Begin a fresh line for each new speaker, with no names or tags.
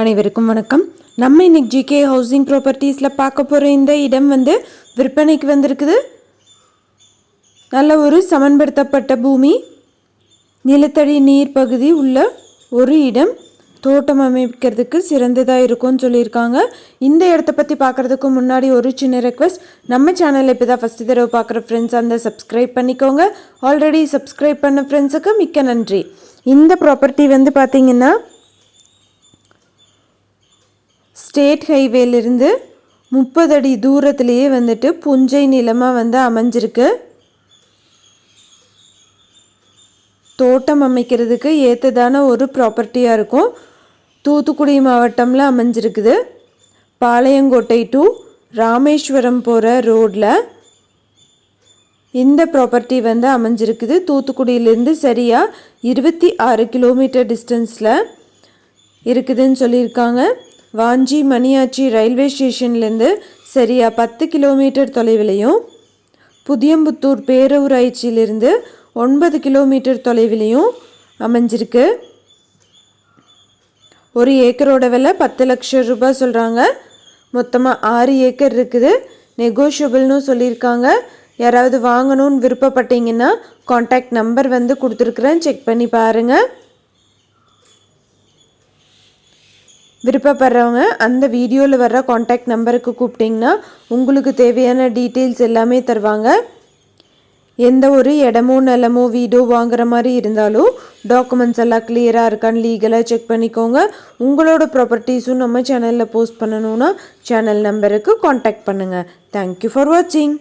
அனைவருக்கும் வணக்கம். நம்ம இன்னைக்கு ஜிகே ஹவுசிங் ப்ராப்பர்ட்டிஸில் பார்க்க போகிற இந்த இடம் வந்து விற்பனைக்கு வந்திருக்குது. நல்ல ஒரு சமன்படுத்தப்பட்ட பூமி. நிலத்தடி நீர் பகுதி உள்ள ஒரு இடம். தோட்டம் அமைக்கிறதுக்கு சிறந்ததாக இருக்கும்னு சொல்லியிருக்காங்க. இந்த இடத்த பற்றி பார்க்குறதுக்கு முன்னாடி ஒரு சின்ன ரெக்வஸ்ட் நம்ம சேனலில் இப்போ தான் ஃபஸ்ட்டு தடவை பார்க்குற ஃப்ரெண்ட்ஸ் அந்த சப்ஸ்கிரைப் பண்ணிக்கோங்க. ஆல்ரெடி சப்ஸ்கிரைப் பண்ண ஃப்ரெண்ட்ஸுக்கு மிக்க நன்றி. இந்த ப்ராப்பர்ட்டி வந்து பார்த்திங்கன்னா ஸ்டேட் ஹைவேலிருந்து முப்பது அடி தூரத்துலேயே வந்துட்டு புஞ்சை நிலமாக வந்து அமைஞ்சிருக்கு. தோட்டம் அமைக்கிறதுக்கு ஏற்றதான ஒரு ப்ராப்பர்ட்டியாக இருக்கும். தூத்துக்குடி மாவட்டமில் அமைஞ்சிருக்குது. பாளையங்கோட்டை டு ராமேஸ்வரம் போகிற ரோட்டில் இந்த ப்ராப்பர்ட்டி வந்து அமைஞ்சிருக்குது. தூத்துக்குடியிலேருந்து சரியாக இருபத்தி ஆறு கிலோமீட்டர் டிஸ்டன்ஸில் இருக்குதுன்னு சொல்லியிருக்காங்க. வாஞ்சி மணியாச்சி ரயில்வே ஸ்டேஷன்லேருந்து சரியாக பத்து கிலோமீட்டர் தொலைவிலையும் புதியம்புத்தூர் பேரூராய்ச்சியிலிருந்து ஒன்பது கிலோமீட்டர் தொலைவிலையும் அமைஞ்சிருக்கு. ஒரு ஏக்கரோட விலை பத்து லட்சம் ரூபாய் சொல்கிறாங்க மொத்தமாக ஆறு ஏக்கர் இருக்குது. நெகோஷியபிள்னு சொல்லியிருக்காங்க. யாராவது வாங்கணும்னு விருப்பப்பட்டீங்கன்னா காண்டாக்ட் நம்பர் வந்து கொடுத்துருக்குறேன். செக் பண்ணி பாருங்கள் விருப்பப்படுறவங்க அந்த வீடியோவில் வர்ற காண்டாக்ட் நம்பருக்கு கூப்பிட்டிங்கன்னா உங்களுக்கு தேவையான டீட்டெயில்ஸ் எல்லாமே தருவாங்க. எந்த ஒரு இடமோ நிலமோ வீடோ வாங்குற மாதிரி இருந்தாலும் டாக்குமெண்ட்ஸ் எல்லாம் கிளியராக இருக்கான்னு லீகலாக செக் பண்ணிக்கோங்க. உங்களோட ப்ராப்பர்ட்டிஸும் நம்ம சேனலில் போஸ்ட் பண்ணணுன்னா சேனல் நம்பருக்கு காண்டாக்ட் பண்ணுங்கள் தேங்க்யூ ஃபார் வாட்சிங்